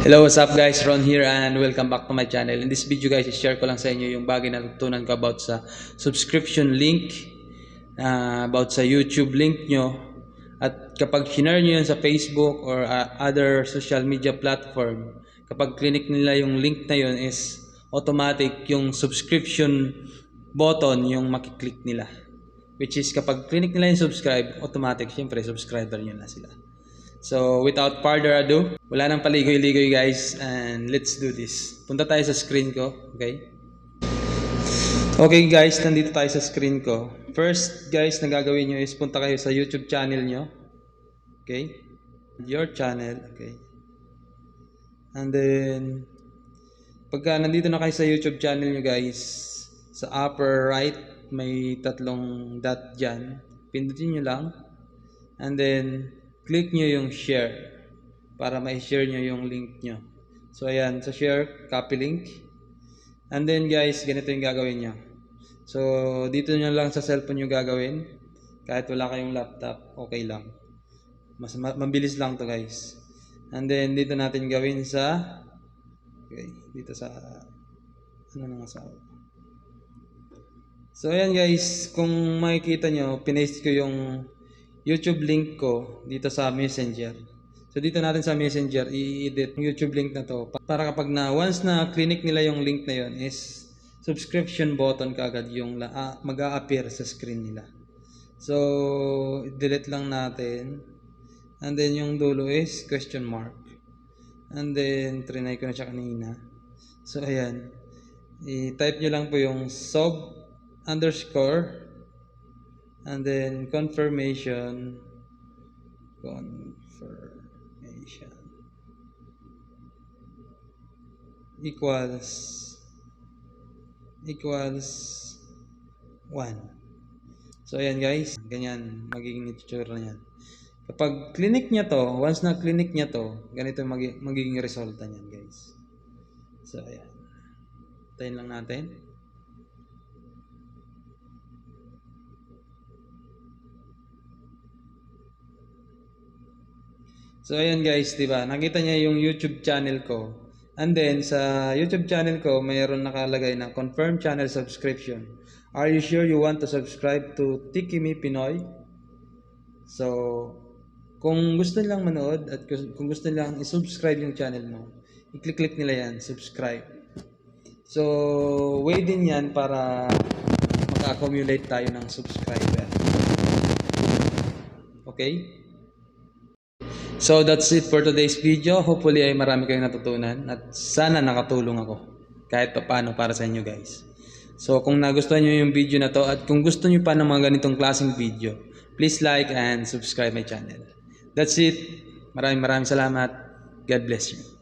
Hello, what's up guys? Ron here and welcome back to my channel. In this video guys, i-share ko lang sa inyo yung bagay na natutunan ko about sa subscription link, ah, about sa YouTube link nyo. At kapag shinare nyo yun sa Facebook or ah, other social media platform, kapag clinic nila yung link na yun is automatic yung subscription button yung makiklik nila. Which is kapag clinic nila yung subscribe, automatic, syempre subscriber nyo na sila. So, without further ado, wala nang paligoy-ligoy guys, and let's do this. Punta tayo sa screen ko, okay? Okay guys, nandito tayo sa screen ko. First guys, na gagawin nyo is punta kayo sa YouTube channel nyo. Okay? Your channel, okay? And then, pagka nandito na kayo sa YouTube channel nyo guys, sa upper right, may tatlong dot dyan. Pindutin nyo lang. And then, click nyo yung share para ma-share nyo yung link nyo. So, ayan. Sa share, copy link. And then, guys, ganito yung gagawin nyo. So, dito nyo lang sa cellphone nyo gagawin. Kahit wala kayong laptop, okay lang. Mas ma- mabilis lang to guys. And then, dito natin gawin sa okay, dito sa ano na nga sa So, ayan guys, kung makikita nyo, pinaste ko yung YouTube link ko dito sa Messenger. So, dito natin sa Messenger, i-edit yung YouTube link na to. Para kapag na, once na clinic nila yung link na yon is subscription button kaagad yung ah, mag-a-appear sa screen nila. So, delete lang natin. And then, yung dulo is question mark. And then, trinay ko na siya kanina. So, ayan. I-type nyo lang po yung sub underscore and then confirmation. Confirmation. Equals equals 1 so ayan guys. Ganyan magiging itsura niyan kapag clinic niya to once na clinic niya to ganito magiging resulta niyan guys. So ayan. Tayin lang natin So ayan guys, 'di ba? Nakita niya yung YouTube channel ko. And then sa YouTube channel ko, mayroon nakalagay na confirm channel subscription. Are you sure you want to subscribe to Tikimi Pinoy? So, kung gusto nilang manood at kung gusto nilang i-subscribe yung channel mo, i-click-click nila yan, subscribe. So, way din yan para maka-accumulate tayo ng subscriber. Okay? So that's it for today's video. Hopefully ay marami kayong natutunan at sana nakatulong ako kahit pa paano para sa inyo guys. So kung nagustuhan nyo yung video na to at kung gusto nyo pa ng mga ganitong klaseng video, please like and subscribe my channel. That's it. Maraming maraming salamat. God bless you.